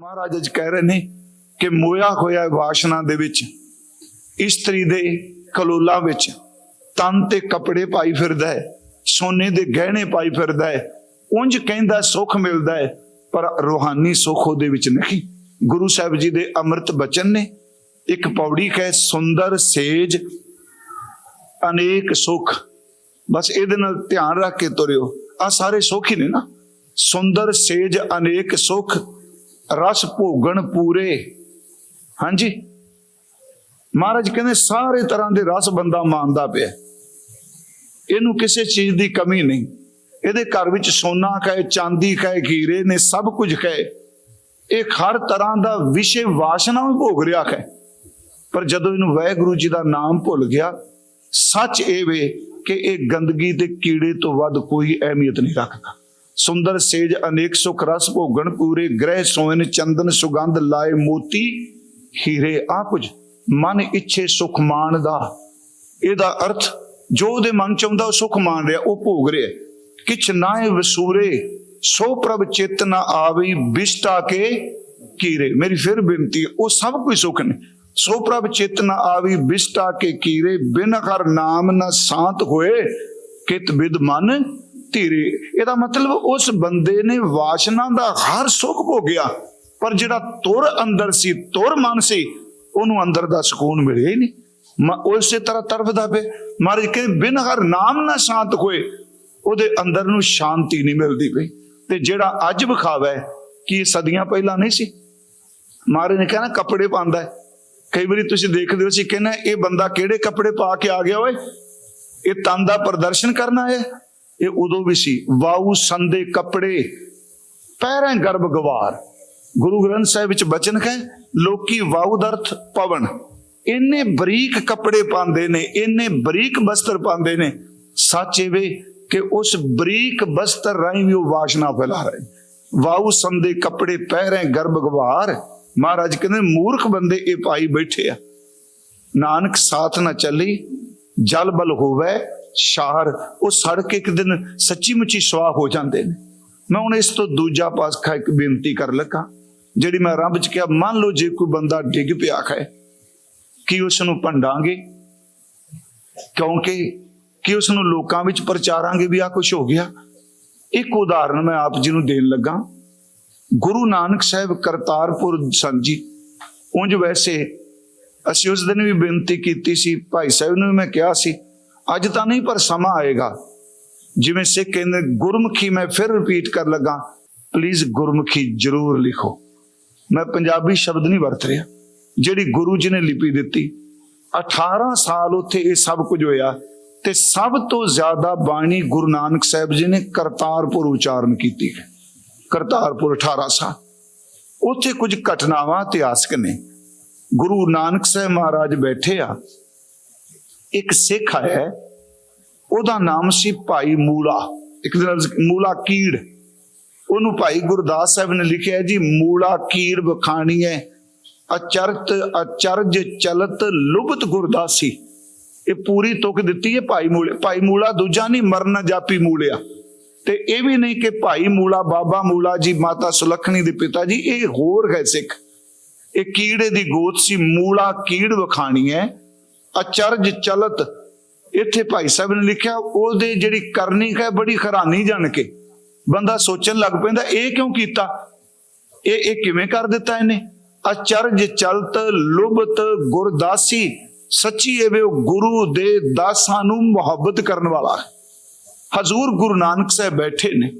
ਮਹਾਰਾਜ ਅੱਜ ਕਹਿ ਰਹੇ ਨੇ ਕਿ ਮੋਇਆ ਹੋਇਆ ਵਾਸ਼ਨਾ ਦੇ ਵਿੱਚ, ਇਸਤਰੀ ਦੇ ਕਲੋਲਾ ਵਿੱਚ ਤਨ ਤੇ ਕੱਪੜੇ ਪਾਈ ਫਿਰਦਾ ਹੈ, ਸੋਨੇ ਦੇ ਗਹਿਣੇ ਪਾਈ ਫਿਰਦਾ ਹੈ, ਉਂਝ ਕਹਿੰਦਾ ਸੁੱਖ ਮਿਲਦਾ ਹੈ, ਪਰ ਰੂਹਾਨੀ ਸੁੱਖ ਉਹਦੇ ਵਿੱਚ ਨਹੀਂ। ਗੁਰੂ ਸਾਹਿਬ ਜੀ ਦੇ ਅੰਮ੍ਰਿਤ ਬਚਨ ਨੇ ਇੱਕ ਪੌੜੀ ਕਹੇ, ਸੁੰਦਰ ਸੇਜ, ਅਨੇਕ ਸੁਖ। ਬਸ ਇਹਦੇ ਨਾਲ ਧਿਆਨ ਰੱਖ ਕੇ ਤੁਰਿਓ। ਆ ਸਾਰੇ ਸੁੱਖ ਹੀ ਨੇ ਨਾ। ਸੁੰਦਰ ਸੇਜ, ਅਨੇਕ ਸੁਖ। ਰਸ ਭੋਗਣ ਪੂਰੇ। ਹਾਂਜੀ? ਮਹਾਰਾਜ ਕਹਿੰਦੇ, ਸਾਰੇ ਤਰ੍ਹਾਂ ਦੇ ਰਸ ਬੰਦਾ ਮਾਣਦਾ ਪਿਆ। ਇਹਨੂੰ ਕਿਸੇ ਚੀਜ਼ ਦੀ ਕਮੀ ਨਹੀਂ। ਇਹਦੇ ਘਰ ਵਿੱਚ ਸੋਨਾ ਕਹੇ, ਚਾਂਦੀ ਕਹੇ ਹੀਰੇ ਨੇ, ਸਭ ਕੁਝ ਕਹੇ। ਇਹ ਹਰ ਤਰ੍ਹਾਂ ਦਾ ਵਿਸ਼ੇ ਵਾਸ਼ਨਾ ਵੀ ਭੋਗ ਰਿਹਾ ਹੈ। ਪਰ ਜਦੋਂ ਇਹਨੂੰ ਵਾਹਿਗੁਰੂ ਜੀ ਦਾ ਨਾਮ ਭੁੱਲ ਗਿਆ, ਸੱਚ ਇਹ ਵੇ ਕਿ ਇਹ ਗੰਦਗੀ ਤੇ ਕੀੜੇ ਤੋਂ ਵੱਧ ਕੋਈ ਅਹਿਮੀਅਤ ਨਹੀਂ ਰੱਖਦਾ। ਸੁੰਦਰ ਸੇਜ ਅਨੇਕ ਸੁਖ ਰਸ ਭੋਗਣ ਪੂਰੇ ਗ੍ਰਹਿ ਸੋਇਨ ਚੰਦਨ ਸੁਗੰਧ ਲਾਏ ਮੋਤੀ ਹੀਰੇ ਆ ਕੁਝ ਮਨ ਇੱਛੇ ਸੁਖ ਮਾਣ ਦਾ। ਇਹਦਾ ਅਰਥ ਜੋ ਉਹਦੇ ਮਨ ਚ ਆਉਂਦਾ ਉਹ ਸੁਖ ਮਾਣ ਰਿਹਾ ਉਹ ਭੋਗ ਰਿਹਾ। ਕਿਛ ਨਾਏ ਵਸੂਰੇ ਸੋ ਪ੍ਰਭ ਚਿਤ ਨਾ ਆਵੀ ਬਿਸਟਾ ਕੇ ਕੀਰੇ। ਮੇਰੀ ਫਿਰ ਬੇਨਤੀ ਹੈ, ਉਹ ਸਭ ਕੋਈ ਸੁਖ ਨੇ। ਸੋ ਪ੍ਰਭ ਚਿਤ ਨਾ ਆਵੀ ਬਿਸਟਾ ਕੇ ਕੀਰੇ ਬਿਨ ਹਰ ਨਾਮ ਨਾ ਸ਼ਾਂਤ ਹੋਏ ਕਿਤ ਵਿਦ ਮਨ ਧੀਰੇ। ਇਹਦਾ ਮਤਲਬ ਉਸ ਬੰਦੇ ਨੇ ਵਾਸ਼ਨਾ ਦਾ ਹਰ ਸੁੱਖ ਭੋਗਿਆ, ਪਰ ਜਿਹੜਾ ਤੁਰ ਅੰਦਰ ਸੀ, ਤੁਰ ਮਨ ਸੀ, ਉਹਨੂੰ ਅੰਦਰ ਦਾ ਸਕੂਨ ਮਿਲਿਆ ਹੀ ਨਹੀਂ। ਉਸੇ ਤਰ੍ਹਾਂ ਤਰਫਦਾ ਪਏ ਮਹਾਰਾਜ ਕਹਿੰਦੇ, ਬਿਨ ਹਰ ਨਾਮ ਨਾ ਸ਼ਾਂਤ ਹੋਏ, ਉਹਦੇ ਅੰਦਰ ਨੂੰ ਸ਼ਾਂਤੀ ਨਹੀਂ ਮਿਲਦੀ ਪਈ। ਤੇ ਜਿਹੜਾ ਅੱਜ ਵਿਖਾਵਾ ਹੈ ਕਿ ਇਹ ਸਦੀਆਂ ਪਹਿਲਾਂ ਨਹੀਂ ਸੀ? ਮਹਾਰਾਜ ਨੇ ਕਹਿਣਾ ਕੱਪੜੇ ਪਾਉਂਦਾ ਹੈ। ਕਈ ਵਾਰੀ ਤੁਸੀਂ ਦੇਖਦੇ ਹੋ ਸੀ ਕਹਿੰਦਾ ਇਹ ਬੰਦਾ ਕਿਹੜੇ ਕੱਪੜੇ ਪਾ ਕੇ ਆ ਗਿਆ ਓਏ? ਇਹ ਤਨ ਦਾ ਪ੍ਰਦਰਸ਼ਨ ਕਰਨਾ ਹੈ ਇਹ ਉਦੋਂ ਵੀ ਸੀ। ਵਾਉ ਸੰਦੇ ਕੱਪੜੇ, ਪੈਰਾਂ ਗਰਭ ਗਵਾਰ। ਗੁਰੂ ਗ੍ਰੰਥ ਸਾਹਿਬ ਵਿੱਚ ਬਚਨ ਹੈ, ਲੋਕੀ ਵਾਉ ਦਰਥ ਪਵਨ। ਇੰਨੇ ਬਰੀਕ ਕੱਪੜੇ ਪਾਉਂਦੇ ਨੇ, ਇੰਨੇ ਬਰੀਕ ਬਸਤਰ ਪਾਉਂਦੇ ਨੇ। ਸੱਚ ਇਹ ਵੇ ਕਿ ਉਸ ਬਰੀਕ ਬਸਤਰ ਰਾਹੀਂ ਵੀ ਉਹ ਵਾਸ਼ਨਾ ਫੈਲਾ ਰਹੇ ਵਾਉ ਸੰਦੇ ਕੱਪੜੇ ਪਹਿਰੇ ਗਰਭ ਗਵਾਰ। ਮਹਾਰਾਜ ਕਹਿੰਦੇ, ਮੂਰਖ ਬੰਦੇ ਇਹ ਪਾਈ ਬੈਠੇ ਆ। ਨਾਨਕ ਸਾਥ ਨਾ ਚੱਲੀ, ਜਲ ਬਲ ਹੋਵੇ ਸ਼ਾਰ, ਉਹ ਸੜ ਕੇ ਇੱਕ ਦਿਨ ਸੱਚੀ ਮੁੱਚੀ ਸਵਾਹ ਹੋ ਜਾਂਦੇ ਨੇ। ਮੈਂ ਹੁਣ ਇਸ ਤੋਂ ਦੂਜਾ ਪਾਸਖਾ ਇੱਕ ਬੇਨਤੀ ਕਰ ਲੱਗਾ, ਜਿਹੜੀ ਮੈਂ ਰੱਬ ਚ ਕਿਹਾ, ਮੰਨ ਲਓ ਜੇ ਕੋਈ ਬੰਦਾ ਡਿੱਗ ਪਿਆ ਹੈ ਕੀ ਉਸ ਨੂੰ ਭੰਡਾਂਗੇ? ਕਿਉਂਕਿ ਕਿ ਉਸ ਨੂੰ ਲੋਕਾਂ ਵਿੱਚ ਪ੍ਰਚਾਰਾਂਗੇ ਵੀ ਆ ਕੁਝ ਹੋ ਗਿਆ? ਇੱਕ ਉਦਾਹਰਣ ਮੈਂ ਆਪ ਜੀ ਨੂੰ ਦੇਣ ਲੱਗਾ। ਗੁਰੂ ਨਾਨਕ ਸਾਹਿਬ ਕਰਤਾਰਪੁਰ ਸਨ ਜੀ। ਉਂਝ ਵੈਸੇ ਅਸੀਂ ਉਸ ਦਿਨ ਵੀ ਬੇਨਤੀ ਕੀਤੀ ਸੀ, ਭਾਈ ਸਾਹਿਬ ਨੂੰ ਵੀ ਮੈਂ ਕਿਹਾ ਸੀ ਅੱਜ ਤਾਂ ਨਹੀਂ, ਪਰ ਸਮਾਂ ਆਏਗਾ। ਜਿਵੇਂ ਸਿੱਖ ਕਹਿੰਦੇ, ਗੁਰਮੁਖੀ ਮੈਂ ਫਿਰ ਰਿਪੀਟ ਕਰ ਲੱਗਾ। ਪਲੀਜ਼ ਗੁਰਮੁਖੀ ਜ਼ਰੂਰ ਲਿਖੋ। ਮੈਂ ਪੰਜਾਬੀ ਸ਼ਬਦ ਨਹੀਂ ਵਰਤ ਰਿਹਾ। ਜਿਹੜੀ ਗੁਰੂ ਜੀ ਨੇ ਲਿਪੀ ਦਿੱਤੀ 18 ਸਾਲ ਉੱਥੇ ਇਹ ਸਭ ਕੁਝ ਹੋਇਆ ਤੇ ਸਭ ਤੋਂ ਜ਼ਿਆਦਾ ਬਾਣੀ ਗੁਰੂ ਨਾਨਕ ਸਾਹਿਬ ਜੀ ਨੇ ਕਰਤਾਰਪੁਰ ਉਚਾਰਨ ਕੀਤੀ ਹੈ। ਕਰਤਾਰਪੁਰ 18 ਸਾਲ। ਉੱਥੇ ਕੁਝ ਘਟਨਾਵਾਂ ਇਤਿਹਾਸਕ ਨੇ। ਗੁਰੂ ਨਾਨਕ ਸਾਹਿਬ ਮਹਾਰਾਜ ਬੈਠੇ ਆ ਇੱਕ ਸਿੱਖ ਆਇਆ ਉਹਦਾ ਨਾਮ ਸੀ ਭਾਈ ਮੂਲਾ। ਇੱਕ ਦਿਨ ਮੂਲਾ ਕੀੜ। ਉਹਨੂੰ ਭਾਈ ਗੁਰਦਾਸ ਸਾਹਿਬ ਨੇ ਲਿਖਿਆ ਜੀ, ਮੂਲਾ ਕੀੜ ਬਖਾਣੀ ਹੈ। ਅਚਰਤ, ਅਚਰਜ ਚਲਤ ਲੁਬਤ ਗੁਰਦਾਸੀ। ਇਹ ਪੂਰੀ ਤੁਕ ਦਿੱਤੀ ਹੈ ਭਾਈ ਮੂਲੇ। ਭਾਈ ਮੂਲਾ ਦੂਜਾ ਨਹੀਂ, ਮਰਨ ਜਾਪੀ ਮੂਲਿਆ। ਤੇ ਇਹ ਵੀ ਨਹੀਂ ਕਿ ਭਾਈ ਮੂਲਾ, ਬਾਬਾ ਮੂਲਾ ਜੀ, ਮਾਤਾ ਸੁਲੱਖਣੀ ਦੇ ਪਿਤਾ ਜੀ, ਇਹ ਹੋਰ ਹੈ ਸਿੱਖ। ਇਹ ਕੀੜੇ ਦੀ ਗੋਤ ਸੀ, ਮੂਲਾ ਕੀੜ ਵਖਾਣੀ ਹੈ। ਅਚਰਜ ਚਲਤ ਇੱਥੇ ਭਾਈ ਸਾਹਿਬ ਨੇ ਲਿਖਿਆ, ਉਹਦੇ ਜਿਹੜੀ ਕਰਨੀ ਹੈ, ਬੜੀ ਹੈਰਾਨੀ ਜਾਣ ਕੇ। ਬੰਦਾ ਸੋਚਣ ਲੱਗ ਪੈਂਦਾ, ਇਹ ਕਿਉਂ ਕੀਤਾ? ਇਹ ਇਹ ਕਿਵੇਂ ਕਰ ਦਿੱਤਾ ਇਹਨੇ? ਅਚਰਜ ਚਲਤ ਲੁਬਤ ਗੁਰਦਾਸੀ। ਸੱਚੀ ਇਹ ਉਹ ਗੁਰੂ ਦੇ ਦਾਸਾਂ ਨੂੰ ਮੁਹੱਬਤ ਕਰਨ ਵਾਲਾ ਹਜ਼ੂਰ ਗੁਰੂ ਨਾਨਕ ਸਾਹਿਬ ਬੈਠੇ ਨੇ।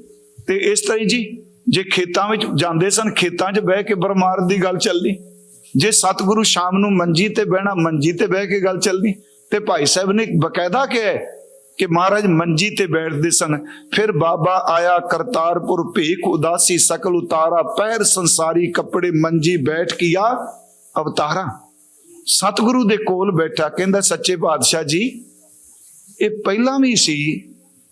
ਤੇ ਇਸ ਤਰ੍ਹਾਂ ਹੀ ਜੀ, ਜੇ ਖੇਤਾਂ ਵਿੱਚ ਜਾਂਦੇ ਸਨ, ਖੇਤਾਂ 'ਚ ਬਹਿ ਕੇ ਬਰਮਾਰ ਦੀ ਗੱਲ ਚੱਲਦੀ। ਜੇ ਸਤਿਗੁਰੂ ਸ਼ਾਮ ਨੂੰ ਮੰਜੀ ਤੇ ਬਹਿਣਾ, ਮੰਜੀ ਤੇ ਬਹਿ ਕੇ ਗੱਲ ਚੱਲਦੀ, ਤੇ ਭਾਈ ਸਾਹਿਬ ਨੇ ਬਕਾਇਦਾ ਕਿਹਾ ਕਿ ਮਹਾਰਾਜ ਮੰਜੀ ਤੇ ਬੈਠਦੇ ਸਨ। ਫਿਰ ਬਾਬਾ ਆਇਆ ਕਰਤਾਰਪੁਰ ਭੇਖ, ਉਦਾਸੀ, ਸਕਲ ਉਤਾਰਾ, ਪੈਰ ਸੰਸਾਰੀ ਕੱਪੜੇ, ਮੰਜੀ ਬੈਠ ਕੀਆ ਅਵਤਾਰਾ। ਸਤਿਗੁਰੂ ਦੇ ਕੋਲ ਬੈਠਾ, ਕਹਿੰਦਾ, ਸੱਚੇ ਪਾਤਸ਼ਾਹ ਜੀ, ਇਹ ਪਹਿਲਾਂ ਵੀ ਸੀ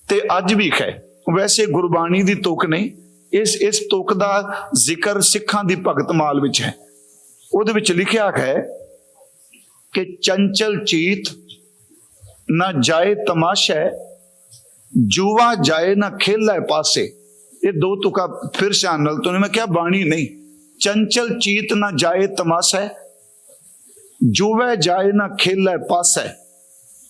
ਤੇ ਅੱਜ ਵੀ ਹੈ। ਵੈਸੇ ਗੁਰਬਾਣੀ ਦੀ ਤੁਕ ਨਹੀਂ, ਇਸ ਇਸ ਤੁਕ ਦਾ ਜ਼ਿਕਰ ਸਿੱਖਾਂ ਦੀ ਭਗਤ ਮਾਲ ਵਿੱਚ ਹੈ। ਉਹਦੇ ਵਿੱਚ ਲਿਖਿਆ ਹੈ ਕਿ ਚੰਚਲ ਚੀਤ ਨਾ ਜਾਏ ਤਮਾਸ਼ਾ, ਜੂਆ ਜਾਏ ਨਾ ਖੇਲੇ ਪਾਸੇ। ਇਹ ਦੋ ਤੁਕਾ ਫਿਰ ਸ਼ਾਨ ਨਾਲ ਤੋਂ ਮੈਂ ਕਿਹਾ ਬਾਣੀ ਨਹੀਂ। ਚੰਚਲ ਚੀਤ ਨਾ ਜਾਏ ਤਮਾਸਾ ਜੁਵੇ ਜਾਏ ਨਾ ਖੇਲੇ ਪਾਸਾ।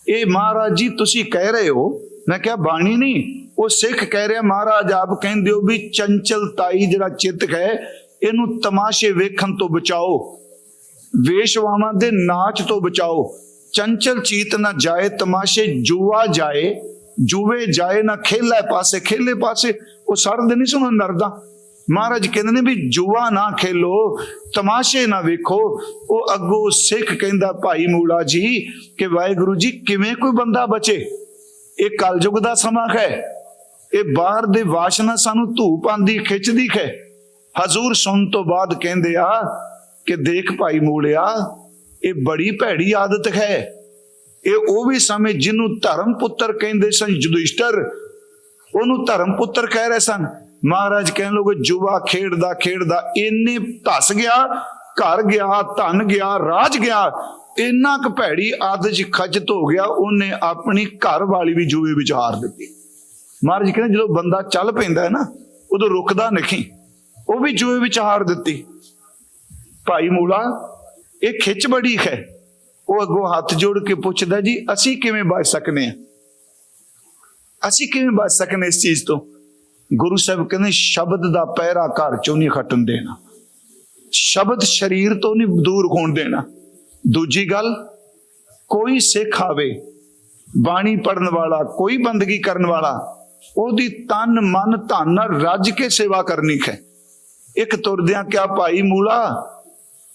ਇਹ ਮਹਾਰਾਜ ਜੀ, ਤੁਸੀਂ ਕਹਿ ਰਹੇ ਹੋ। ਮੈਂ ਕਿਹਾ ਬਾਣੀ ਨਹੀਂ। ਉਹ ਸਿੱਖ ਕਹਿ ਰਿਹਾ, ਮਹਾਰਾਜ ਆਪ ਕਹਿੰਦੇ ਹੋ ਵੀ ਚੰਚਲਤਾਈ ਜਿਹੜਾ ਚਿੱਤ ਹੈ ਇਹਨੂੰ ਤਮਾਸ਼ੇ ਵੇਖਣ ਤੋਂ ਬਚਾਓ, ਵੇਸ਼ਵਾਵਾਂ ਦੇ ਨਾਚ ਤੋਂ ਬਚਾਓ। ਚੰਚਲ ਚੀਤ ਨਾ ਜਾਏ, ਤਮਾਸ਼ੇ ਜੂਆ ਜਾਏ, ਜੂਵੇ ਜਾਏ ਨਾ ਖੇਲੇ ਪਾਸੇ ਖੇਲੇ ਪਾਸੇ। ਉਹ ਸਾਰਾ ਦਿਨ ਨਹੀਂ ਸੁਣਨ ਨਰਦਾ। ਮਹਾਰਾਜ ਕਹਿੰਦੇ ਨੇ ਵੀ ਜੂਆ ਨਾ ਖੇਲੋ, ਤਮਾਸ਼ੇ ਨਾ ਵੇਖੋ। ਉਹ ਅੱਗੋਂ ਸਿੱਖ ਕਹਿੰਦਾ, ਭਾਈ ਮੂਲਾ ਜੀ, ਕਿ ਵਾਹਿਗੁਰੂ ਜੀ, ਕਿਵੇਂ ਕੋਈ ਬੰਦਾ ਬਚੇ? ਇਹ ਕਲਯੁਗ ਦਾ ਸਮਾਂ ਹੈ। ਇਹ ਬਾਹਰ ਦੇ ਵਾਸ਼ਨਾ ਸਾਨੂੰ ਧੂਪ ਆਂਦੀ ਖਿੱਚਦੀ ਹੈ। ਹਜ਼ੂਰ ਸੁਣ ਤੋਂ ਬਾਅਦ ਕਹਿੰਦੇ ਆ ਕਿ ਦੇਖ ਭਾਈ ਮੂਲਿਆ, ਇਹ ਬੜੀ ਭੈੜੀ ਆਦਤ ਹੈ। ਇਹ ਉਹ ਵੀ ਸਮੇਂ ਜਿਹਨੂੰ ਧਰਮ ਪੁੱਤਰ ਕਹਿੰਦੇ ਸਨ, ਯੁਧਿਸ਼ਟਰ। ਉਹਨੂੰ ਧਰਮ ਪੁੱਤਰ ਕਹਿ ਰਹੇ ਸਨ। ਮਹਾਰਾਜ ਕਹਿਣ ਲੋਗੇ, ਜੁਵਾ ਖੇਡਦਾ ਖੇਡਦਾ ਇੰਨੇ ਧਸ ਗਿਆ, ਘਰ ਗਿਆ, ਧਨ ਗਿਆ, ਰਾਜ ਗਿਆ, ਇੰਨਾ ਕੁ ਭੈੜੀ ਆਦਤ ਚ ਖੱਜਤ ਹੋ ਗਿਆ, ਉਹਨੇ ਆਪਣੀ ਘਰ ਵਾਲੀ ਵੀ ਜੂਏ ਵਿਚਾਰ ਦਿੱਤੀ। ਮਹਾਰਾਜ ਕਹਿੰਦੇ, ਜਦੋਂ ਬੰਦਾ ਚੱਲ ਪੈਂਦਾ ਹੈ ਨਾ, ਉਦੋਂ ਰੁਕਦਾ ਨਹੀਂ। ਉਹ ਵੀ ਜੂਏ ਵਿੱਚ ਹਾਰ ਦਿੱਤੀ। ਭਾਈ ਮੂਲਾ, ਇਹ ਖਿੱਚ ਬੜੀ ਹੈ। ਉਹ ਅੱਗੋਂ ਹੱਥ ਜੋੜ ਕੇ ਪੁੱਛਦਾ, ਜੀ, ਅਸੀਂ ਕਿਵੇਂ ਬਚ ਸਕਨੇ ਆ? ਅਸੀਂ ਕਿਵੇਂ ਬਚ ਸਕਨੇ ਇਸ ਚੀਜ਼ ਤੋਂ? ਗੁਰੂ ਸਾਹਿਬ ਕਹਿੰਦੇ, ਸ਼ਬਦ ਦਾ ਪਹਿਰਾ ਘਰ ਚੋਂ ਨਹੀਂ ਖਟਣ ਦੇਣਾ। ਸ਼ਬਦ ਸਰੀਰ ਤੋਂ ਨਹੀਂ ਦੂਰ ਹੋਣ ਦੇਣਾ। ਦੂਜੀ ਗੱਲ, ਕੋਈ ਸਿੱਖ ਆਵੇ, ਬਾਣੀ ਪੜਨ ਵਾਲਾ, ਕੋਈ ਬੰਦਗੀ ਕਰਨ ਵਾਲਾ, ਉਹਦੀ ਤਨ, ਮਨ, ਧਨ ਨਾਲ ਰੱਜ ਕੇ ਸੇਵਾ ਕਰਨੀ ਹੈ। ਇੱਕ ਤੁਰਦਿਆਂ ਕਿਆ ਭਾਈ ਮੂਲਾ?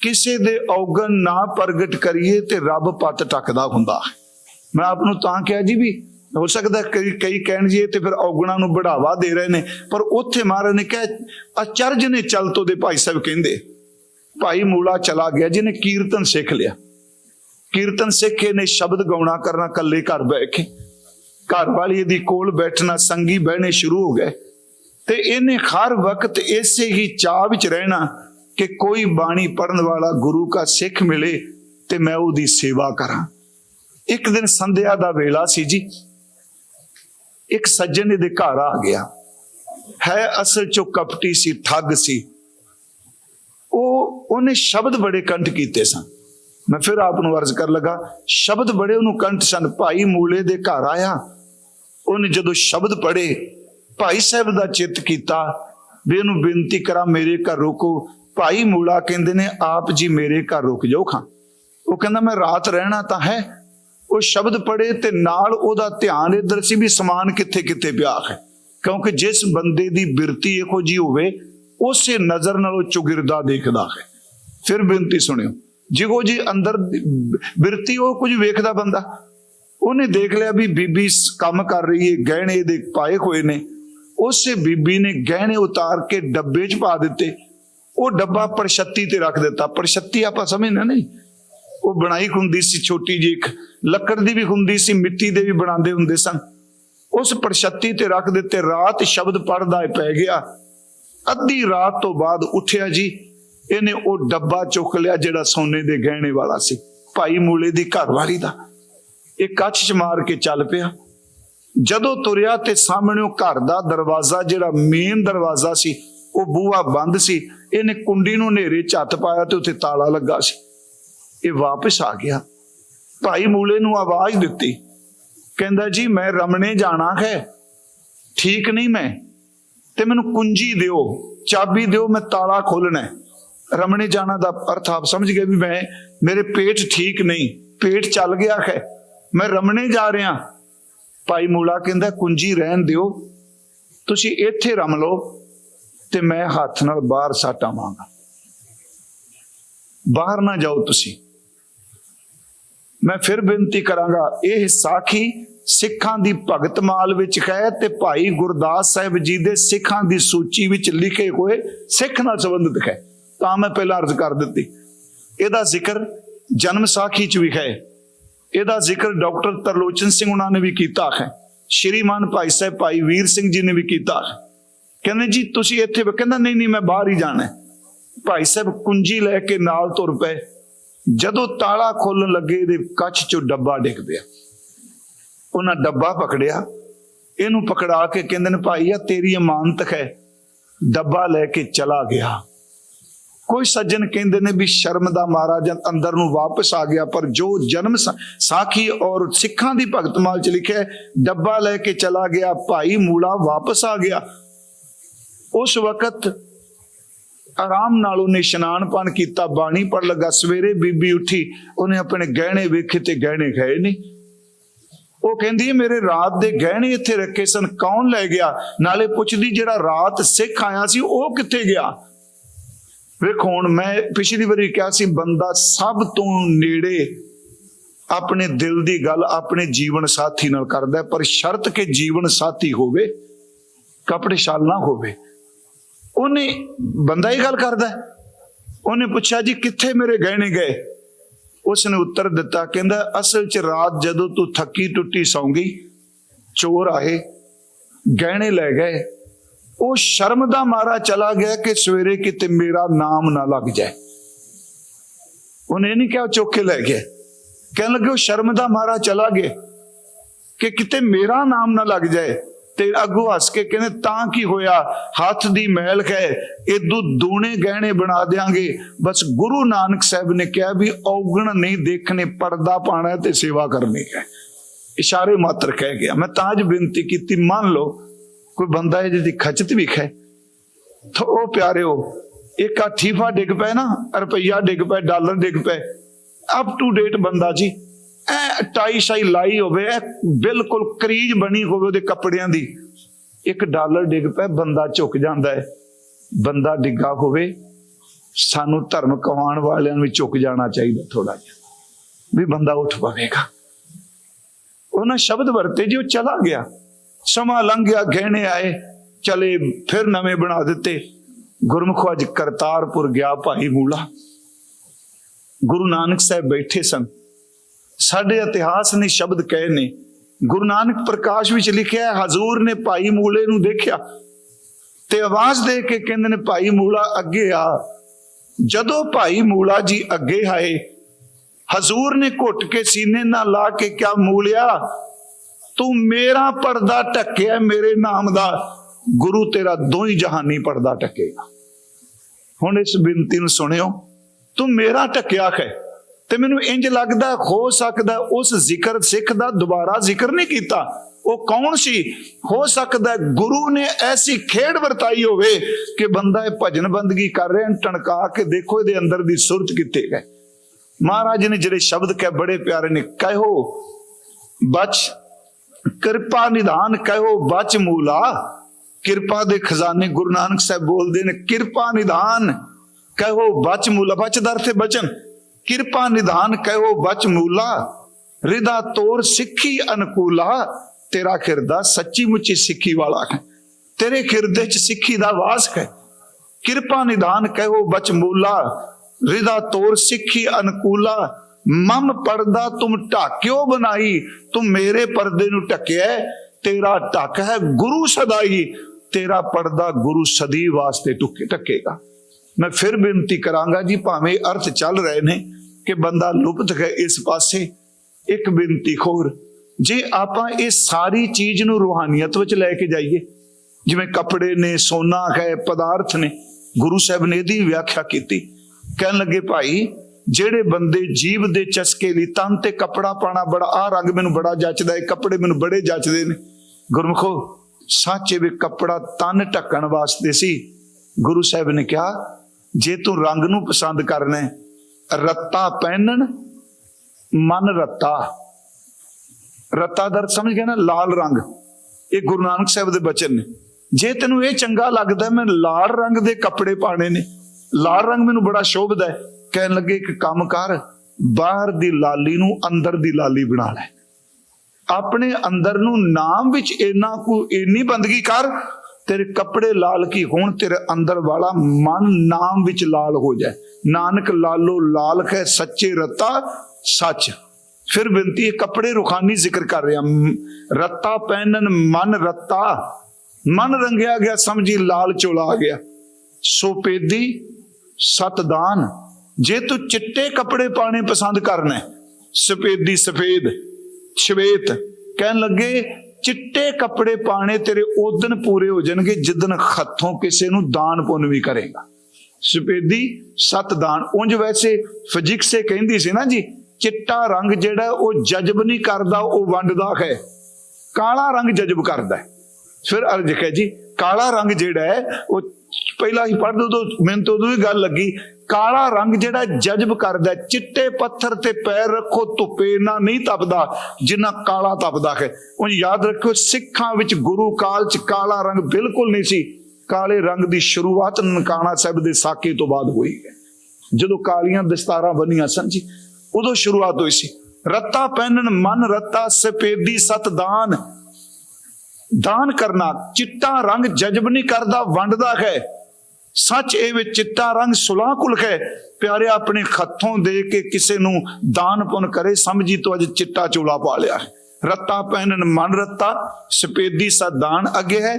ਕਿਸੇ ਦੇ ਔਗਣ ਨਾ ਪ੍ਰਗਟ ਕਰੀਏ ਤੇ ਰੱਬ ਪੱਤ ਟੱਕਦਾ ਹੁੰਦਾ। ਮੈਂ ਆਪ ਨੂੰ ਤਾਂ ਕਿਹਾ ਜੀ ਵੀ ਹੋ ਸਕਦਾ ਕਈ ਕਈ ਕਹਿਣ ਜੀ ਤੇ ਫਿਰ ਔਗਣਾ ਨੂੰ ਬੜਾਵਾ ਦੇ ਰਹੇ ਨੇ, ਪਰ ਉੱਥੇ ਮਹਾਰਾਜ ਨੇ ਕਿਹਾ, ਅਚਰਜ ਨੇ ਚਲ ਤੋਂ ਦੇ ਭਾਈ ਸਾਹਿਬ ਕਹਿੰਦੇ। ਭਾਈ ਮੂਲਾ ਚਲਾ ਗਿਆ, ਜਿਹਨੇ ਕੀਰਤਨ ਸਿੱਖ ਲਿਆ। ਕੀਰਤਨ ਸਿੱਖੇ ਨੇ ਸ਼ਬਦ ਗਾਉਣਾ ਕਰਨਾ ਕੱਲੇ ਘਰ ਬੈ ਕੇ। ਘਰ ਵਾਲੀ ਦੀ ਕੋਲ ਬੈਠਣਾ, ਸੰਗੀ ਬਹਿਣੇ ਸ਼ੁਰੂ ਹੋ ਗਏ। ਤੇ ਇਹਨੇ ਹਰ ਵਕਤ ਇਸੇ ਹੀ ਚਾਹ ਵਿੱਚ ਰਹਿਣਾ ਕਿ ਕੋਈ ਬਾਣੀ ਪੜਨ ਵਾਲਾ ਗੁਰੂ ਦਾ ਸਿੱਖ ਮਿਲੇ ਤੇ ਮੈਂ ਉਹਦੀ ਸੇਵਾ ਕਰਾਂ। ਇੱਕ ਦਿਨ ਸੰਧਿਆ ਦਾ ਵੇਲਾ ਸੀ ਜੀ। ਇੱਕ ਸੱਜਣ ਦੇ ਘਰ ਆ ਗਿਆ। ਹੈ ਅਸਲ ਚੋਂ ਕਪਟੀ ਸੀ, ਠੱਗ ਸੀ। ਉਹ, ਉਹਨੇ ਸ਼ਬਦ ਬੜੇ ਕੰਠ ਕੀਤੇ ਸਨ। ਮੈਂ ਫਿਰ ਆਪ ਨੂੰ ਅਰਜ਼ ਕਰਨ ਲੱਗਾ, ਸ਼ਬਦ ਬੜੇ ਉਹਨੂੰ ਕੰਠ ਸਨ। ਭਾਈ ਮੂਲੇ ਦੇ ਘਰ ਆਇਆ। ਉਹਨੇ ਜਦੋਂ ਸ਼ਬਦ ਪੜ੍ਹੇ ਭਾਈ ਸਾਹਿਬ ਦਾ ਚਿੱਤ ਕੀਤਾ ਵੀ ਇਹਨੂੰ ਬੇਨਤੀ ਕਰਾਂ ਮੇਰੇ ਘਰ ਰੁਕੋ। ਭਾਈ ਮੂਲਾ ਕਹਿੰਦੇ ਨੇ, ਆਪ ਜੀ ਮੇਰੇ ਘਰ ਰੁਕ ਜਾਓ ਖਾਂ। ਉਹ ਕਹਿੰਦਾ, ਮੈਂ ਰਾਤ ਰਹਿਣਾ ਤਾਂ ਹੈ। ਉਹ ਸ਼ਬਦ ਪੜੇ ਤੇ ਨਾਲ ਉਹਦਾ ਧਿਆਨ ਇਧਰ ਸੀ ਵੀ ਸਮਾਨ ਕਿੱਥੇ ਕਿੱਥੇ ਪਿਆ ਹੈ। ਕਿਉਂਕਿ ਜਿਸ ਬੰਦੇ ਦੀ ਬਿਰਤੀ ਇਹੋ ਜੀ ਹੋਵੇ, ਉਸੇ ਨਜ਼ਰ ਨਾਲ ਉਹ ਚੁਗਿਰਦਾ ਦੇਖਦਾ ਹੈ। ਫਿਰ ਬੇਨਤੀ ਸੁਣਿਓ, ਜਿਹੋ ਜੀ ਅੰਦਰ ਬਿਰਤੀ ਉਹ ਕੁਝ ਵੇਖਦਾ ਬੰਦਾ। ਉਹਨੇ ਦੇਖ ਲਿਆ ਵੀ ਬੀਬੀ ਕੰਮ ਕਰ ਰਹੀ ਹੈ, ਗਹਿਣੇ ਦੇ ਪਾਏ ਹੋਏ ਨੇ। ਉਸੇ ਬੀਬੀ ਨੇ ਗਹਿਣੇ ਉਤਾਰ ਕੇ ਡੱਬੇ 'ਚ ਪਾ ਦਿੱਤੇ। ਉਹ ਡੱਬਾ ਪਰਛੱਤੀ ਤੇ ਰੱਖ ਦਿੱਤਾ। ਪਰਛੱਤੀ ਆਪਾਂ ਸਮਝਣਾ ਨਹੀਂ ਉਹ ਬਣਾਈ ਹੁੰਦੀ ਸੀ ਛੋਟੀ ਜਿਹੀ ਇੱਕ। ਲੱਕੜ ਦੀ ਵੀ ਹੁੰਦੀ ਸੀ, ਮਿੱਟੀ ਦੇ ਵੀ ਬਣਾਉਂਦੇ ਹੁੰਦੇ ਸਨ। ਉਸ ਪਰਛੱਤੀ ਤੇ ਰੱਖ ਦਿੱਤੇ। ਰਾਤ ਸ਼ਬਦ ਪੜਦਾ ਪੈ ਗਿਆ। ਅੱਧੀ ਰਾਤ ਤੋਂ ਬਾਅਦ ਉੱਠਿਆ ਜੀ। ਇਹਨੇ ਉਹ ਡੱਬਾ ਚੁੱਕ ਲਿਆ ਜਿਹੜਾ ਸੋਨੇ ਦੇ ਗਹਿਣੇ ਵਾਲਾ ਸੀ। ਭਾਈ ਮੂਲੇ ਦੀ ਘਰਵਾਲੀ ਦਾ। ਇਹ ਕੱਚ ਚ ਮਾਰ ਕੇ ਚੱਲ ਪਿਆ। ਜਦੋਂ ਤੁਰਿਆ ਤੇ ਸਾਹਮਣੇ ਉਹ ਘਰ ਦਾ ਦਰਵਾਜ਼ਾ, ਜਿਹੜਾ ਮੇਨ ਦਰਵਾਜ਼ਾ ਸੀ, ਉਹ ਬੂਹਾ ਬੰਦ ਸੀ। ਇਹਨੇ ਕੁੰਡੀ ਨੂੰ ਹਨੇਰੇ ਝੱਤ ਪਾਇਆ ਤੇ ਉੱਥੇ ਤਾਲਾ ਲੱਗਾ ਸੀ। ਇਹ ਵਾਪਸ ਆ ਗਿਆ। ਭਾਈ ਮੂਲੇ ਨੂੰ ਆਵਾਜ਼ ਦਿੱਤੀ। ਕਹਿੰਦਾ, ਜੀ, ਮੈਂ ਰਮਣੇ ਜਾਣਾ ਹੈ। ਠੀਕ ਨਹੀਂ ਮੈਂ। ਤੇ ਮੈਨੂੰ ਕੁੰਜੀ ਦਿਓ, ਚਾਬੀ ਦਿਓ, ਮੈਂ ਤਾਲਾ ਖੋਲਣਾ ਰਮਣੇ ਜਾਣਾ ਦਾ ਅਰਥ ਆਪ ਸਮਝ ਗਏ ਵੀ ਮੈਂ, ਮੇਰੇ ਪੇਟ ਠੀਕ ਨਹੀਂ, ਪੇਟ ਚੱਲ ਗਿਆ ਹੈ। ਮੈਂ ਰਮਣੇ ਜਾ ਰਿਹਾ। ਭਾਈ ਮੂਲਾ ਕਹਿੰਦਾ, ਕੁੰਜੀ ਰਹਿਣ ਦਿਓ, ਤੁਸੀਂ ਇੱਥੇ ਰਮ ਲਓ ਤੇ ਮੈਂ ਹੱਥ ਨਾਲ ਬਾਹਰ ਸਾਟਾਵਾਂਗਾ ਬਾਹਰ ਨਾ ਜਾਓ ਤੁਸੀਂ। ਮੈਂ ਫਿਰ ਬੇਨਤੀ ਕਰਾਂਗਾ, ਇਹ ਸਾਖੀ ਸਿੱਖਾਂ ਦੀ ਭਗਤ ਮਾਲ ਵਿੱਚ ਹੈ ਤੇ ਭਾਈ ਗੁਰਦਾਸ ਸਾਹਿਬ ਜੀ ਦੇ ਸਿੱਖਾਂ ਦੀ ਸੂਚੀ ਵਿੱਚ ਲਿਖੇ ਹੋਏ ਸਿੱਖ ਨਾਲ ਸੰਬੰਧਿਤ ਹੈ। ਤਾਂ ਮੈਂ ਪਹਿਲਾਂ ਅਰਜ਼ ਕਰ ਦਿੱਤੀ। ਇਹਦਾ ਜ਼ਿਕਰ ਜਨਮ ਸਾਖੀ ਚ ਵੀ ਹੈ। ਇਹਦਾ ਜ਼ਿਕਰ ਡਾਕਟਰ ਤਰਲੋਚਨ ਸਿੰਘ ਉਹਨਾਂ ਨੇ ਵੀ ਕੀਤਾ ਹੈ। ਸ਼੍ਰੀਮਾਨ ਭਾਈ ਸਾਹਿਬ ਭਾਈ ਵੀਰ ਸਿੰਘ ਜੀ ਨੇ ਵੀ ਕੀਤਾ ਕਹਿੰਦੇ ਜੀ, ਤੁਸੀਂ ਇੱਥੇ ਕਹਿੰਦਾ ਨਹੀਂ ਨਹੀਂ, ਮੈਂ ਬਾਹਰ ਹੀ ਜਾਣਾ ਭਾਈ ਸਾਹਿਬ ਕੁੰਜੀ ਲੈ ਕੇ ਨਾਲ ਤੁਰ ਪਏ। ਜਦੋਂ ਤਾਲਾ ਖੋਲਣ ਲੱਗੇ, ਇਹਦੇ ਕੱਚ ਚੋਂ ਡੱਬਾ ਡਿੱਗ ਪਿਆ। ਉਹਨਾਂ ਡੱਬਾ ਪਕੜਿਆ। ਇਹਨੂੰ ਪਕੜਾ ਕੇ ਕਹਿੰਦੇ ਨੇ, ਭਾਈ ਆ ਤੇਰੀ ਅਮਾਨਤ ਹੈ। ਡੱਬਾ ਲੈ ਕੇ ਚਲਾ ਗਿਆ। ਕੋਈ ਸੱਜਣ ਕਹਿੰਦੇ ਨੇ ਵੀ ਸ਼ਰਮ ਦਾ ਮਾਰਾ ਜਾਂ ਅੰਦਰ ਨੂੰ ਵਾਪਸ ਆ ਗਿਆ ਪਰ ਜੋ ਜਨਮ ਸਾਖੀ ਔਰ ਸਿੱਖਾਂ ਦੀ ਭਗਤ ਮਾਲ ਚ ਲਿਖਿਆ ਡੱਬਾ ਲੈ ਕੇ ਚਲਾ ਗਿਆ ਭਾਈ ਮੂਲਾ ਵਾਪਸ ਆ ਗਿਆ। ਉਸ ਵਕਤ ਆਰਾਮ ਨਾਲ ਉਹਨੇ ਇਸ਼ਨਾਨ ਪਾਣ ਕੀਤਾ ਬਾਣੀ ਪੜ ਲੱਗਾ ਸਵੇਰੇ ਬੀਬੀ ਉੱਠੀ ਉਹਨੇ ਆਪਣੇ ਗਹਿਣੇ ਵੇਖੇ ਤੇ ਗਹਿਣੇ ਗਏ ਨਹੀਂ ਉਹ ਕਹਿੰਦੀ ਹੈ, ਮੇਰੇ ਰਾਤ ਦੇ ਗਹਿਣੇ ਇੱਥੇ ਰੱਖੇ ਸਨ ਕੌਣ ਲੈ ਗਿਆ? ਨਾਲੇ ਪੁੱਛਦੀ ਜਿਹੜਾ ਰਾਤ ਸਿੱਖ ਆਇਆ ਸੀ ਉਹ ਕਿੱਥੇ ਗਿਆ? ਵੇਖੋ, ਹੁਣ ਮੈਂ ਪਿਛਲੀ ਵਾਰੀ ਕਿਹਾ ਸੀ, ਬੰਦਾ ਸਭ ਤੋਂ ਨੇੜੇ ਆਪਣੇ ਦਿਲ ਦੀ ਗੱਲ, ਆਪਣੇ ਜੀਵਨ ਸਾਥੀ ਨਾਲ ਕਰਦਾ ਪਰ ਸ਼ਰਤ ਕਿ ਜੀਵਨ ਸਾਥੀ ਹੋਵੇ, ਕਪੜੇ ਛਾਲ ਨਾ ਹੋਵੇ। ਉਹਨੇ, ਬੰਦਾ ਹੀ ਗੱਲ ਕਰਦਾ ਉਹਨੇ ਪੁੱਛਿਆ, ਜੀ, ਕਿੱਥੇ ਮੇਰੇ ਗਹਿਣੇ ਗਏ? ਉਸਨੇ ਉੱਤਰ ਦਿੱਤਾ, ਕਹਿੰਦਾ, ਅਸਲ 'ਚ ਰਾਤ ਜਦੋਂ ਤੂੰ ਥੱਕੀ ਟੁੱਟੀ ਸੌਂਗੀ ਚੋਰ ਆਏ, ਗਹਿਣੇ ਲੈ ਗਏ ਉਹ ਸ਼ਰਮ ਦਾ ਮਾਰਾ ਚਲਾ ਗਿਆ ਕਿ ਸਵੇਰੇ ਕਿਤੇ ਮੇਰਾ ਨਾਮ ਨਾ ਲੱਗ ਜਾਏ। ਉਹਨੇ ਇਹ ਨਹੀਂ ਕਿਹਾ, ਉਹ ਚੁੱਕ ਕੇ ਲੈ ਗਿਆ। ਕਹਿਣ ਲੱਗੇ, ਉਹ ਸ਼ਰਮ ਦਾ ਮਾਰਾ ਚਲਾ ਗਿਆ ਕਿ ਕਿਤੇ ਮੇਰਾ ਨਾਮ ਨਾ ਲੱਗ ਜਾਏ ਤੇ ਅੱਗੋਂ ਹੱਸ ਕੇ ਕਹਿੰਦੇ, ਤਾਂ ਕੀ ਹੋਇਆ? ਹੱਥ ਦੀ ਮਹਿਲ ਹੈ ਇਦੋਂ ਦੂਣੇ ਗਹਿਣੇ ਬਣਾ ਦੇਾਂਗੇ ਬਸ ਗੁਰੂ ਨਾਨਕ ਸਾਹਿਬ ਨੇ ਕਿਹਾ ਵੀ ਔਗਣ ਨਹੀਂ ਦੇਖਣੇ, ਪਰਦਾ ਪਾਣਾ ਤੇ ਸੇਵਾ ਕਰਨੀ ਹੈ। ਇਸ਼ਾਰੇ ਮਾਤਰ ਕਹਿ ਗਿਆ। ਮੈਂ ਤਾਂ ਅੱਜ ਬੇਨਤੀ ਕੀਤੀ, ਮੰਨ ਲਓ ਕੋਈ ਬੰਦਾ ਇਹ ਜਿਹਦੀ ਖਚਤ ਵੀ ਹੈ ਤਾਂ ਉਹ ਪਿਆਰਿਓ, ਇੱਕ ਆ ਠੀਫਾ ਡਿੱਗ ਪਏ ਨਾ, ਰੁਪਈਆ ਡਿੱਗ ਪਏ, ਡਾਲਰ ਡਿੱਗ ਪਏ। ਅਪ ਟੂ ਡੇਟ ਬੰਦਾ ਜੀ, ਐ ਟਾਈ ਸ਼ਾਈ ਲਾਈ ਹੋਵੇ ਬਿਲਕੁਲ ਕਰੀਜ ਬਣੀ ਹੋਵੇ ਉਹਦੇ ਕੱਪੜਿਆਂ ਦੀ। ਇੱਕ ਡਾਲਰ ਡਿੱਗ ਪਏ, ਬੰਦਾ ਝੁਕ ਜਾਂਦਾ ਹੈ। ਬੰਦਾ ਡਿੱਗਾ ਹੋਵੇ, ਸਾਨੂੰ ਧਰਮ ਕਮਾਉਣ ਵਾਲਿਆਂ ਨੂੰ ਵੀ ਝੁਕ ਜਾਣਾ ਚਾਹੀਦਾ ਥੋੜਾ ਜਿਹਾ। ਵੀ ਬੰਦਾ ਉੱਠ ਪਵੇਗਾ। ਉਹਨਾਂ ਸ਼ਬਦ ਵਰਤੇ ਜੀ, ਉਹ ਚਲਾ ਗਿਆ। ਸਮਾਂ ਲੰਘ ਗਿਆ ਗਹਿਣੇ ਆਏ, ਚਲੇ ਫਿਰ ਨਵੇਂ ਬਣਾ ਦਿੱਤੇ। ਗੁਰਮੁਖ ਅੱਜ ਕਰਤਾਰਪੁਰ ਗਿਆ ਭਾਈ ਮੂਲਾ। ਗੁਰੂ ਨਾਨਕ ਸਾਹਿਬ ਬੈਠੇ ਸਨ। ਸਾਡੇ ਇਤਿਹਾਸ ਨੇ ਸ਼ਬਦ ਕਹੇ ਨੇ। ਗੁਰੂ ਨਾਨਕ ਪ੍ਰਕਾਸ਼ ਵਿੱਚ ਲਿਖਿਆ ਹੈ, ਹਜ਼ੂਰ ਨੇ ਭਾਈ ਮੂਲੇ ਨੂੰ ਦੇਖਿਆ। ਤੇ ਆਵਾਜ਼ ਦੇ ਕੇ ਕਹਿੰਦੇ ਨੇ, ਭਾਈ ਮੂਲਾ, ਅੱਗੇ ਆ। ਜਦੋਂ ਭਾਈ ਮੂਲਾ ਜੀ ਅੱਗੇ ਆਏ, ਹਜ਼ੂਰ ਨੇ ਘੁੱਟ ਕੇ ਸੀਨੇ ਨਾਲ ਲਾ ਕੇ ਕਿਆ ਮੂਲਿਆ ਤੂੰ ਮੇਰਾ ਪਰਦਾ ਟੱਕਿਆ ਮੇਰੇ ਨਾਮ ਦਾ ਗੁਰੂ ਤੇਰਾ ਦੋਈ ਜਹਾਨੀ ਪਰਦਾ ਟੱਕੇਗਾ ਹੁਣ ਇਸ ਬੇਨਤੀ ਨੂੰ ਸੁਣਿਓ, ਤੂੰ ਮੇਰਾ ਟੱਕਿਆ ਹੈ ਤੇ ਮੈਨੂੰ ਇੰਜ ਲੱਗਦਾ ਹੋ ਸਕਦਾ ਉਸ ਜ਼ਿਕਰ ਸਿੱਖ ਦਾ ਦੁਬਾਰਾ ਜ਼ਿਕਰ ਨਹੀਂ ਕੀਤਾ। ਉਹ ਕੌਣ ਸੀ? ਹੋ ਸਕਦਾ ਗੁਰੂ ਨੇ ਐਸੀ ਖੇਡ ਵਰਤਾਈ ਹੋਵੇ ਕਿ ਬੰਦਾ ਇਹ ਭਜਨ ਬੰਦਗੀ ਕਰ ਰਿਹਾ, ਟਣਕਾ ਕੇ ਦੇਖੋ ਇਹਦੇ ਅੰਦਰ ਦੀ ਸੁਰਤ ਕਿੱਥੇ ਹੈ। ਮਹਾਰਾਜ ਨੇ ਜਿਹੜੇ ਸ਼ਬਦ ਕਹੇ, ਬੜੇ ਪਿਆਰੇ ਨੇ, ਕਹਿਓ, ਬਚ ਕਿਰਪਾ ਨਿਧਾਨ ਕਹਿਓ, ਬਚ ਮੂਲਾ। ਕਿਰਪਾ ਦੇ ਖਜ਼ਾਨੇ ਗੁਰੂ ਨਾਨਕ ਸਾਹਿਬ ਬੋਲਦੇ ਨੇ, ਕਿਰਪਾ ਨਿਧਾਨ ਕਹਿਓ, ਬਚ ਮੂਲਾ। ਬਚ ਦਰ ਤੇ ਬਚਨ। ਕਿਰਪਾ ਨਿਧਾਨ ਕਹਿਓ, ਬਚ ਮੂਲਾ। ਰਿਦਾ ਤੋਰ ਸਿੱਖੀ ਅਨਕੂਲਾ। ਤੇਰਾ ਖਿਰਦਾ ਸੱਚੀ ਮੁੱਚੀ ਸਿੱਖੀ ਵਾਲਾ ਹੈ। ਤੇਰੇ ਖਿਰਦੇ ਚ ਸਿੱਖੀ ਦਾ ਵਾਸ ਹੈ। ਕਿਰਪਾ ਨਿਧਾਨ ਕਹਿਓ, ਬਚ ਮੂਲਾ। ਰਿਦਾ ਤੋਰ ਸਿੱਖੀ ਅਨਕੂਲਾ। ਮਮ ਪਰਦਾ ਤੁਮ ਢਾਕਿਓ ਬਣਾਈ ਤੂੰ ਮੇਰੇ ਪਰਦੇ ਨੂੰ ਢੱਕਿਆ ਤੇਰਾ ਢੱਕ ਹੈ ਗੁਰੂ ਸਦਾਈ, ਤੇਰਾ ਪਰਦਾ ਗੁਰੂ ਸਦੀ ਵਾਸਤੇ ਟੁੱਕੇ, ਢੱਕੇਗਾ। ਮੈਂ ਫਿਰ ਬੇਨਤੀ ਕਰਾਂਗਾ ਜੀ, ਭਾਵੇਂ ਅਰਥ ਚੱਲ ਰਹੇ ਨੇ ਕਿ ਬੰਦਾ ਲੁਪਤ ਹੈ ਇਸ ਪਾਸੇ, ਇੱਕ ਬੇਨਤੀ ਹੋਰ ਜੇ ਆਪਾਂ ਇਹ ਸਾਰੀ ਚੀਜ਼ ਨੂੰ ਰੂਹਾਨੀਅਤ ਵਿੱਚ ਲੈ ਕੇ ਜਾਈਏ, ਜਿਵੇਂ ਕੱਪੜੇ ਨੇ, ਸੋਨਾ ਹੈ, ਪਦਾਰਥ ਨੇ, ਗੁਰੂ ਸਾਹਿਬ ਨੇ ਇਹਦੀ ਵਿਆਖਿਆ ਕੀਤੀ, ਕਹਿਣ ਲੱਗੇ ਭਾਈ ਜਿਹੜੇ ਬੰਦੇ ਜੀਵ ਦੇ ਚਸਕੇ ਲਈ ਤਨ ਤੇ ਕੱਪੜਾ ਪਾਣਾ ਬੜਾ ਆ ਰੰਗ ਮੈਨੂੰ ਬੜਾ ਜੱਚਦਾ ਹੈ, ਕੱਪੜੇ ਮੈਨੂੰ ਬੜੇ ਜੱਚਦੇ ਨੇ। ਗੁਰਮਖੋ, ਸੱਚੇ ਵੀ ਕੱਪੜਾ ਤਨ ਢੱਕਣ ਵਾਸਤੇ ਸੀ। ਗੁਰੂ ਸਾਹਿਬ ਨੇ ਕਿਹਾ, ਜੇ ਤੂੰ ਰੰਗ ਨੂੰ ਪਸੰਦ ਕਰਨਾ ਰੱਤਾ ਪਹਿਨਣ, ਮਨ ਰੱਤਾ। ਰੱਤਾ ਦਰ ਸਮਝ ਗਿਆ ਨਾ? ਲਾਲ ਰੰਗ। ਇਹ ਗੁਰੂ ਨਾਨਕ ਸਾਹਿਬ ਦੇ ਬਚਨ ਨੇ। ਜੇ ਤੈਨੂੰ ਇਹ ਚੰਗਾ ਲੱਗਦਾ ਮੈਂ ਲਾਲ ਰੰਗ ਦੇ ਕੱਪੜੇ ਪਾਣੇ ਨੇ। ਲਾਲ ਰੰਗ ਮੈਨੂੰ ਬੜਾ ਸ਼ੋਭਦਾ ਹੈ। ਕਹਿਣ ਲੱਗੇ ਇੱਕ ਕੰਮ ਕਰ, ਬਾਹਰ ਦੀ ਲਾਲੀ ਨੂੰ ਅੰਦਰ ਦੀ ਲਾਲੀ ਬਣਾ ਲੈ। ਆਪਣੇ ਅੰਦਰ ਨੂੰ ਨਾਮ ਵਿੱਚ ਇੰਨਾ ਕੁ ਇੰਨੀ ਬੰਦਗੀ ਕਰ, ਤੇਰੇ ਕੱਪੜੇ ਲਾਲ ਕੀ ਹੋਣ, ਤੇਰੇ ਅੰਦਰ ਵਾਲਾ ਮਨ ਨਾਮ ਵਿੱਚ ਲਾਲ ਹੋ ਜਾਏ। ਨਾਨਕ ਲਾਲੋ ਲਾਲ ਹੈ ਸੱਚੇ ਰਤਾ ਸੱਚ। ਫਿਰ ਬੇਨਤੀ ਹੈ, ਕੱਪੜੇ ਰੁਖਾਨੀ ਜ਼ਿਕਰ ਕਰ ਰਿਹਾ। ਮ- ਰੱਤਾ ਪਹਿਨਨ ਮਨ ਰੱਤਾ। ਮਨ ਰੰਗਿਆ ਗਿਆ, ਸਮਝੀ ਲਾਲ ਚੋਲਾ ਆ ਗਿਆ। ਸੋਪੇਦੀ, ਸਤਦਾਨ। ਜੇ ਤੂੰ ਚਿੱਟੇ ਕੱਪੜੇ ਪਾਣੇ ਪਸੰਦ ਕਰਨਾ ਸਫੇਦੀ ਸਫੇਦ, ਸ਼ਵੇਤ, ਕਹਿਣ ਲੱਗੇ ਚਿੱਟੇ ਕੱਪੜੇ ਪਾਣੇ ਤੇਰੇ ਉਦਨ ਪੂਰੇ ਹੋ ਜਾਣਗੇ ਜਿੱਦਨ ਹੱਥੋਂ ਕਿਸੇ ਨੂੰ ਦਾਨ ਪੁੰਨ ਵੀ ਕਰੇਗਾ। ਸਫੇਦੀ ਸੱਤ ਦਾਨ। ਉਂਝ ਵੈਸੇ ਫਿਜ਼ਿਕਸ ਇਹ ਕਹਿੰਦੀ ਸੀ ਨਾ ਜੀ, ਚਿੱਟਾ ਰੰਗ ਜਿਹੜਾ ਉਹ ਜਜ਼ਬ ਨਹੀਂ ਕਰਦਾ, ਉਹ ਵੰਡਦਾ ਹੈ। ਕਾਲਾ ਰੰਗ ਜਜ਼ਬ ਕਰਦਾ ਫਿਰ ਅਰਜ ਹੈ ਜੀ ਕਾਲਾ ਰੰਗ ਜਿਹੜਾ ਹੈ, ਉਹ ਪਹਿਲਾਂ ਹੀ ਪੜ੍ਹਦੇ ਉਦੋਂ ਮੈਨੂੰ ਤਾਂ ਉਦੋਂ ਹੀ ਗੱਲ ਲੱਗੀ। ਕਾਲਾ ਰੰਗ ਜਿਹੜਾ ਜਜ਼ਬ ਕਰਦਾ ਚਿੱਟੇ ਪੱਥਰ ਤੇ ਪੈਰ ਰੱਖੋ, ਧੁੱਪੇ ਨਾ ਨਹੀਂ ਤਪਦਾ, ਜਿੰਨਾ ਕਾਲਾ ਤਪਦਾ ਹੈ। ਉਹ ਯਾਦ ਰੱਖੋ ਸਿੱਖਾਂ ਵਿੱਚ ਗੁਰੂ ਕਾਲ ਚ ਕਾਲਾ ਰੰਗ ਬਿਲਕੁਲ ਨਹੀਂ ਸੀ। ਕਾਲੇ ਰੰਗ ਦੀ ਸ਼ੁਰੂਆਤ ਨਨਕਾਣਾ ਸਾਹਿਬ ਦੇ ਸਾਕੇ ਤੋਂ ਬਾਅਦ ਹੋਈ ਹੈ। ਜਦੋਂ ਕਾਲੀਆਂ ਦਸਤਾਰਾਂ ਬਣੀਆਂ ਸਨ ਜੀ, ਉਦੋਂ ਸ਼ੁਰੂਆਤ ਹੋਈ ਸੀ। ਰੱਤਾ ਪਹਿਨਣ ਮਨ, ਰੱਤਾ ਸਫੇਦੀ ਸਤਦਾਨ। ਦਾਨ ਕਰਨਾ, ਚਿੱਟਾ ਰੰਗ ਜਜ਼ਬ ਨਹੀਂ ਕਰਦਾ, ਵੰਡਦਾ ਹੈ। ਸੱਚ ਇਹ ਵਿੱਚ ਚਿੱਟਾ ਰੰਗ ਸੁਲਾਹ ਕੁਲ ਹੈ। ਪਿਆਰੇ, ਆਪਣੇ ਖੱਥੋਂ ਦੇ ਕੇ ਕਿਸੇ ਨੂੰ ਦਾਨ ਪੁੰਨ ਕਰੇ, ਸਮਝੀ ਤੋਂ ਅੱਜ ਚਿੱਟਾ ਚੋਲਾ ਪਾ ਲਿਆ ਰੱਤਾ ਪਹਿਨਣ ਮਨ ਰੱਤਾ, ਸਪੇਦੀ ਸਤ ਦਾਨ ਅੱਗੇ ਹੈ।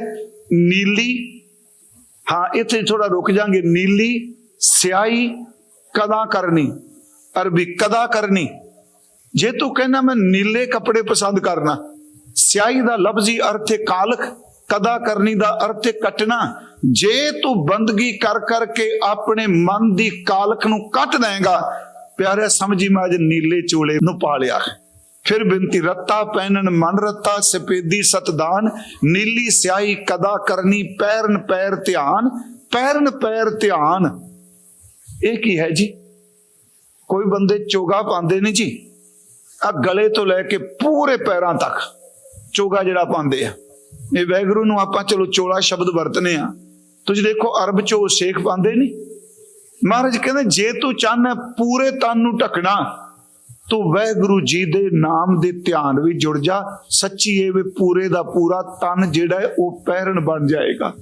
ਨੀਲੀ, ਹਾਂ, ਇੱਥੇ ਥੋੜਾ ਰੁਕ ਜਾਾਂਗੇ ਨੀਲੀ, ਸਿਆਹੀ, ਕਦਾ ਕਰਨੀ। ਅਰਬੀ, ਕਦਾ ਕਰਨੀ। ਜੇ ਤੂੰ ਕਹਿੰਦਾ ਮੈਂ ਨੀਲੇ ਕੱਪੜੇ ਪਸੰਦ ਕਰਨਾ ਸਿਆਹੀ ਦਾ ਲਫ਼ਜ਼ੀ ਅਰਥ ਹੈ ਕਾਲਖ, ਕਦਾ ਕਰਨੀ ਦਾ ਅਰਥ ਹੈ ਕੱਟਣਾ। ਜੇ ਤੂੰ ਬੰਦਗੀ ਕਰ ਕਰਕੇ ਆਪਣੇ ਮਨ ਦੀ ਕਾਲਖ ਨੂੰ ਕੱਟ ਦੇਂਗਾ ਪਿਆਰਿਆ ਸਮਝੀ ਮੈਂ ਅੱਜ ਨੀਲੇ ਚੋਲੇ ਨੂੰ ਪਾ ਲਿਆ। ਫਿਰ ਬਿੰਤੀ ਰੱਤਾ ਪਹਿਨਣ, ਮਨ ਰੱਤਾ ਸਪੇਦੀ ਸਤਦਾਨ, ਨੀਲੀ ਸਿਆਹੀ ਕਦਾ ਕਰਨੀ, ਪੈਰਨ ਪੈਰ ਧਿਆਨ, ਪੈਰਨ ਪੈਰ ਧਿਆਨ। ਇਹ ਕੀ ਹੈ ਜੀ? ਕੋਈ ਬੰਦੇ ਚੋਗਾ ਪਾਉਂਦੇ ਨੇ ਜੀ? ਆ ਗਲੇ ਤੋਂ ਲੈ ਕੇ ਪੂਰੇ ਪੈਰਾਂ ਤੱਕ। ਚੋਗਾ ਜਿਹੜਾ ਪਾਉਂਦੇ ਆ। ਇਹ ਵੈਗਰੂ ਨੂੰ ਆਪਾਂ ਚਲੋ ਚੋਲਾ ਸ਼ਬਦ ਵਰਤਨੇ ਆ। ਤੁਸੀਂ ਦੇਖੋ ਅਰਬ ਚੋ ਸ਼ੇਖ ਪਾਉਂਦੇ ਨਹੀਂ ਮਹਾਰਾਜ ਕਹਿੰਦੇ, ਜੇ ਤੂੰ ਚਾਹਨਾ ਪੂਰੇ ਤਨ ਨੂੰ ਢਕਣਾ, ਤੂੰ ਵੈਗੁਰੂ ਜੀ ਦੇ ਨਾਮ ਦੇ ਧਿਆਨ ਵਿੱਚ ਜੁੜ ਜਾ। ਸੱਚੀ ਇਹ ਵੀ ਪੂਰੇ ਦਾ ਪੂਰਾ ਤਨ ਜਿਹੜਾ ਹੈ, ਉਹ ਪਹਿਰਨ ਬਣ ਜਾਏਗਾ।